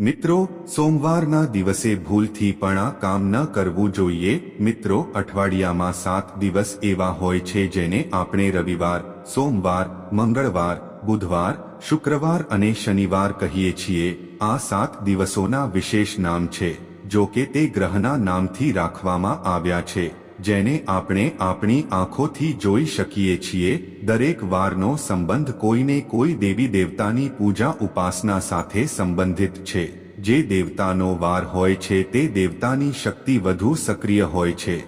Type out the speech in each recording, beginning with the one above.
મિત્રો, સોમવારના દિવસે ભૂલથી પણ આ કામ ન કરવું જોઈએ. મિત્રો, અઠવાડિયામાં સાત દિવસ એવા હોય છે જેને આપણે રવિવાર, સોમવાર, મંગળવાર, બુધવાર, શુક્રવાર અને શનિવાર કહીએ છીએ. આ સાત દિવસોના વિશેષ નામ છે, જો કે તે ગ્રહના નામથી રાખવામાં આવ્યા છે. જેને આપણે આપણી આંખોથી જોઈ શકીએ છીએ, દરેક વારનો સંબંધ કોઈને કોઈ દેવી દેવતાની પૂજા ઉપાસના સાથે સંબંધિત છે. જે દેવતાનો વાર હોય છે તે દેવતાની શક્તિ વધુ સક્રિય હોય છે.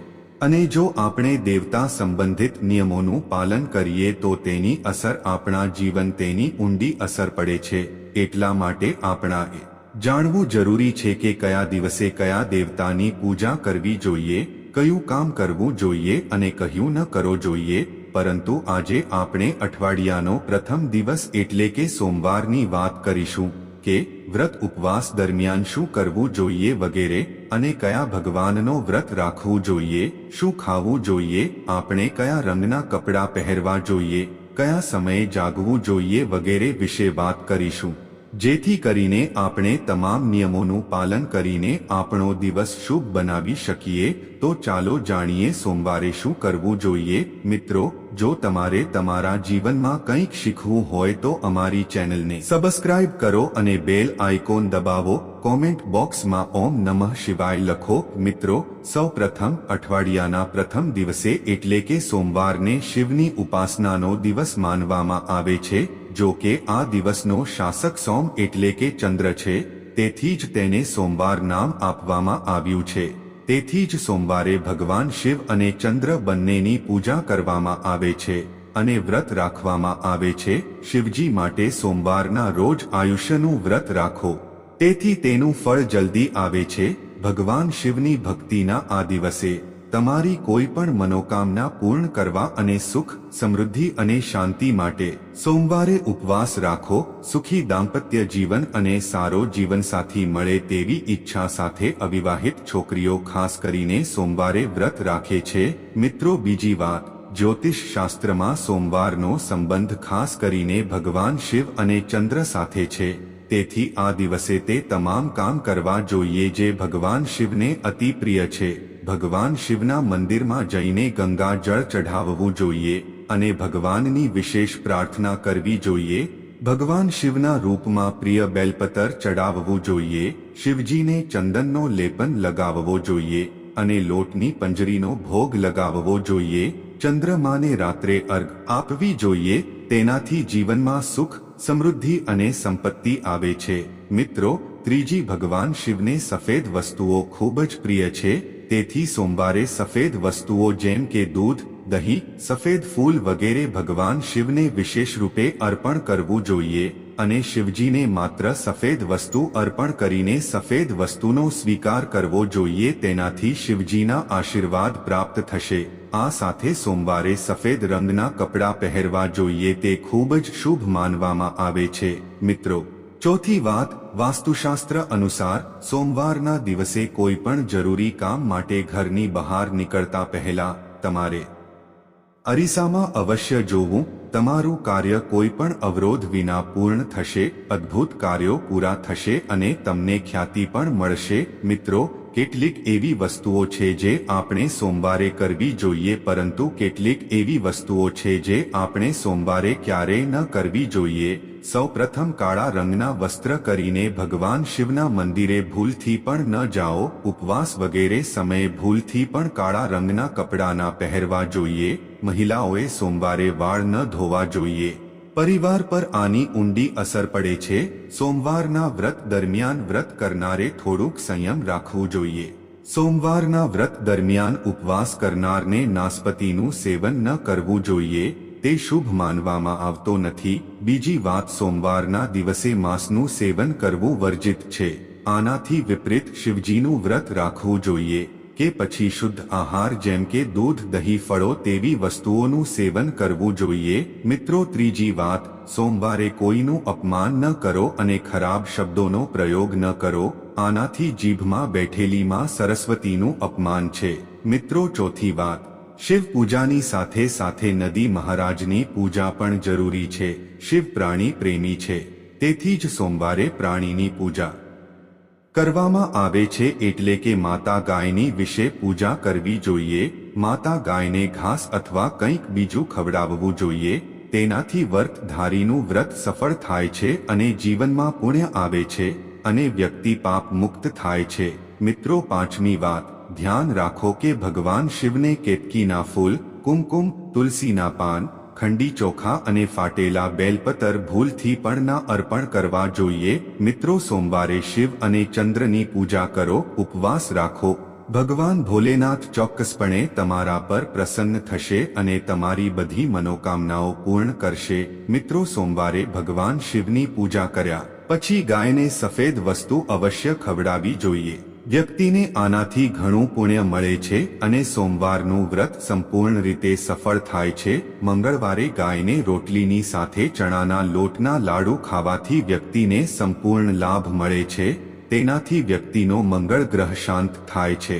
અને જો આપણે દેવતા સંબંધિત નિયમોનું પાલન કરીએ તો તેની અસર આપણા જીવન તેની ઊંડી અસર પડે છે. એટલા માટે આપણાએ જાણવું જરૂરી છે કે કયા દિવસે કયા દેવતાની પૂજા કરવી જોઈએ કયું કામ કરવું જોઈએ અને કયું ન કરવું જોઈએ, પરંતુ આજે આપણે અઠવાડિયાનો પ્રથમ દિવસ એટલે કે સોમવારની વાત કરીશું કે વ્રત ઉપવાસ દરમિયાન શું કરવું જોઈએ વગેરે અને કયા ભગવાનનો વ્રત રાખવું જોઈએ, શું ખાવું જોઈએ, આપણે કયા રંગના કપડાં પહેરવા જોઈએ, કયા સમયે જાગવું જોઈએ વગેરે વિશે વાત કરીશું. જેથી કરીને આપણે તમામ નિયમોનું પાલન કરીને આપણો દિવસ શુભ બનાવી શકીએ, તો ચાલો જાણીએ સોમવારે શું કરવું જોઈએ. મિત્રો, જો તમારે તમારા જીવનમાં કંઈક શીખવું હોય તો અમારી ચેનલને સબસ્ક્રાઇબ કરો અને બેલ આઇકોન દબાવો. કોમેન્ટ બોક્સમાં ઓમ નમઃ શિવાય લખો. મિત્રો, સૌ પ્રથમ અઠવાડિયાના પ્રથમ દિવસે એટલે કે સોમવારને શિવની ઉપાસનાનો દિવસ માનવામાં આવે છે. જો કે આ દિવસનો શાસક સોમ એટલે કે ચંદ્ર છે, તેથી જ તેને સોમવાર નામ આપવામાં આવ્યું છે. તેથી જ સોમવારે ભગવાન શિવ અને ચંદ્ર બંનેની પૂજા કરવામાં આવે છે અને વ્રત રાખવામાં આવે છે. શિવજી માટે સોમવારના રોજ આયુષ્યનું વ્રત રાખો. તેથી તેનું ફળ જલ્દી આવે છે. ભગવાન શિવની ભક્તિના આ દિવસે તમારી કોઈ પણ મનોકામના પૂર્ણ કરવા અને સુખ, સમૃદ્ધિ અને શાંતિ માટે સોમવારે ઉપવાસ રાખો, સુખી દાંપત્ય જીવન અને સારો જીવનસાથી મળે તેવી ઈચ્છા સાથે અવિવાહિત છોકરીઓ ખાસ કરીને સોમવારે વ્રત રાખે છે. મિત્રો, બીજી વાત, જ્યોતિષ શાસ્ત્રમાં સોમવારનો સંબંધ ખાસ કરીને ભગવાન શિવ અને ચંદ્ર સાથે છે. તેથી આ દિવસે તે તમામ કામ કરવા જોઈએ જે ભગવાન શિવને અતિ પ્રિય છે. ભગવાન શિવના મંદિરમાં જઈને ગંગા જળ ચઢાવવું જોઈએ અને ભગવાનની વિશેષ પ્રાર્થના કરવી જોઈએ. ભગવાન શિવના રૂપમાં પ્રિય બેલપતર ચડાવવું જોઈએ, શિવજીને ચંદનનો લેપન લગાવવો જોઈએ અને લોટની પંજરીનો ભોગ લગાવવો જોઈએ. ચંદ્રમાને રાત્રે અર્ઘ આપવી જોઈએ, તેનાથી જીવનમાં સુખ, સમૃદ્ધિ અને સંપત્તિ આવે છે. મિત્રો, ત્રીજી ભગવાન શિવને સફેદ વસ્તુઓ ખૂબ જ પ્રિય છે તેથી સોમવારે સફેદ વસ્તુઓ જેમ કે દૂધ, દહીં, સફેદ ફૂલ વગેરે ભગવાન શિવને વિશેષ રૂપે અર્પણ કરવું જોઈએ અને શિવજીને માત્ર સફેદ વસ્તુ અર્પણ કરીને સફેદ વસ્તુનો સ્વીકાર કરવો જોઈએ તેનાથી શિવજીના આશીર્વાદ પ્રાપ્ત થશે. આ સાથે સોમવારે સફેદ રંગના કપડાં પહેરવા જોઈએ તે ખૂબ જ શુભ માનવામાં આવે છે. મિત્રો, ચોથી વાત વાસ્તુશાસ્ત્ર અનુસાર, સોમવારના દિવસે કોઈ પણ જરૂરી કામ માટે ઘરની બહાર નીકળતા પહેલા તમારે અરીસામાં અવશ્ય જોવું, તમારું કાર્ય કોઈ પણ અવરોધ વિના પૂર્ણ થશે, અદ્ભુત કાર્યો પૂરા થશે અને તમને ખ્યાતિ પણ મળશે. મિત્રો, કેટલીક એવી વસ્તુઓ છે જે આપણે સોમવારે કરવી જોઈએ, પરંતુ કેટલીક એવી વસ્તુઓ છે જે આપણે સોમવારે ક્યારેય ન કરવી જોઈએ. સૌ પ્રથમ કાળા રંગના વસ્ત્ર કરીને ભગવાન શિવના મંદિરે ભૂલથી પણ ન જાઓ, ઉપવાસ વગેરે સમયે ભૂલથી પણ કાળા રંગના કપડાં ના પહેરવા જોઈએ, મહિલાઓએ સોમવારે વાળ ન ધોવા જોઈએ. પરિવાર પર આની ઊંડી અસર પડે છે, સોમવારના વ્રત દરમિયાન વ્રત કરનારે થોડુંક સંયમ રાખવું જોઈએ. સોમવારના વ્રત દરમિયાન ઉપવાસ કરનારને નાસ્પતિનું સેવન ન કરવું જોઈએ તે શુભ માનવામાં આવતો નથી. બીજી વાત, સોમવારના દિવસે માંસનું સેવન કરવું વર્જિત છે. આનાથી વિપરીત શિવજીનું વ્રત રાખવું જોઈએ કે પછી શુદ્ધ આહાર જેમ કે દૂધ, દહીં, ફળો તેવી વસ્તુઓનું સેવન કરવું જોઈએ. મિત્રો, ત્રીજી વાત, સોમવારે કોઈનું અપમાન ન કરો અને ખરાબ શબ્દોનો પ્રયોગ ન કરો. આનાથી જીભમાં બેઠેલીમાં સરસ્વતીનું અપમાન છે. મિત્રો, ચોથી વાત શિવ પૂજાની સાથે સાથે નદી મહારાજની પૂજા પણ જરૂરી છે. શિવ પ્રાણી પ્રેમી છે. તેથી જ સોમવારે પ્રાણીની પૂજા કરવામાં આવે છે એટલે કે માતા ગાયની વિશે પૂજા કરવી જોઈએ. માતા ગાયને ઘાસ અથવા કંઈક બીજું ખવડાવવું જોઈએ. તેનાથી વ્રતધારીનું વ્રત સફળ થાય છે અને જીવનમાં પુણ્ય આવે છે અને વ્યક્તિ પાપ મુક્ત થાય છે. મિત્રો, પાંચમી વાત. ધ્યાન રાખો કે ભગવાન શિવને કેતકીના ફૂલ કુમકુમ તુલસીના પાન ખંડી ચોખા અને ફાટેલા બેલપતર ભૂલથી પણ ના અર્પણ કરવા જોઈએ મિત્રો સોમવારે શિવ અને ચંદ્રની પૂજા કરો ઉપવાસ રાખો ભગવાન ભોલેનાથ ચોક્કસપણે તમારા પર પ્રસન્ન થશે અને તમારી બધી મનોકામનાઓ પૂર્ણ કરશે મિત્રો સોમવારે ભગવાન શિવની પૂજા કર્યા પછી ગાયને સફેદ વસ્તુ અવશ્ય ખવડાવી જોઈએ વ્યક્તિને આનાથી ઘણું પુણ્ય મળે છે અને સોમવારનું વ્રત સંપૂર્ણ રીતે સફળ થાય છે. મંગળવારે ગાયને રોટલીની સાથે ચણાના લોટના લાડુ ખાવાથી વ્યક્તિને સંપૂર્ણ લાભ મળે છે. તેનાથી વ્યક્તિનો મંગળ ગ્રહ શાંત થાય છે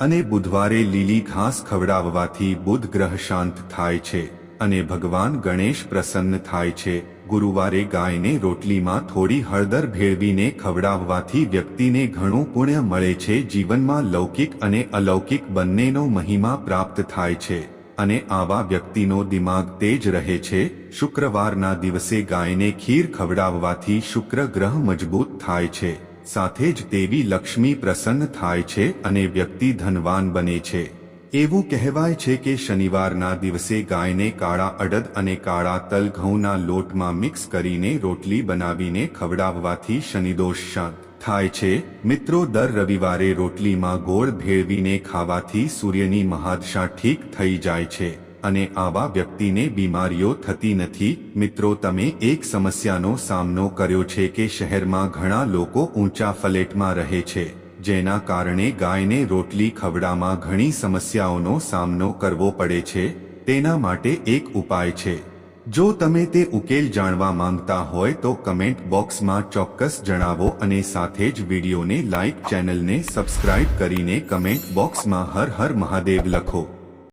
અને બુધવારે લીલી ઘાસ ખવડાવવાથી બુધ ગ્રહ શાંત થાય છે અને ભગવાન ગણેશ પ્રસન્ન થાય છે. ગુરુવારે ગાયને રોટલીમાં થોડી હળદર ભેળવીને ખવડાવવાથી વ્યક્તિને ઘણું પુણ્ય મળે છે. જીવનમાં લૌકિક અને અલૌકિક બંનેનો મહિમા પ્રાપ્ત થાય છે અને આવા વ્યક્તિનો દિમાગ તેજ રહે છે. શુક્રવારના દિવસે ગાયને ખીર ખવડાવવાથી શુક્ર ગ્રહ મજબૂત થાય છે. સાથે જ દેવી લક્ષ્મી પ્રસન્ન થાય છે અને વ્યક્તિ ધનવાન બને છે. એવું કહેવાય છે કે શનિવારના દિવસે ગાયને કાળા અડદ અને કાળા તલ ઘઉંના લોટમાં મિક્સ કરીને રોટલી બનાવીને ખવડાવવાથી શનિદોષ શાંત થાય છે. મિત્રો, દર રવિવારે રોટલીમાં ગોળ ભેળવીને ખાવાથી સૂર્યની મહાદશા ઠીક થઈ જાય છે અને આવા વ્યક્તિને બીમારીઓ થતી નથી. મિત્રો, તમે એક સમસ્યાનો સામનો કર્યો છે કે શહેરમાં ઘણા લોકો ઊંચા ફલેટમાં રહે છે. જેના કારણે ગાયને રોટલી ખવડામાં ઘણી સમસ્યાઓનો સામનો કરવો પડે છે, તેના માટે એક ઉપાય છે. જો તમે તે ઉકેલ જાણવા માંગતા હોય તો કમેન્ટ બોક્સમાં ચોક્કસ જણાવો અને સાથે જ વિડીયોને લાઇક ચેનલને સબસ્ક્રાઇબ કરીને કમેન્ટ બોક્સમાં હર હર મહાદેવ લખો.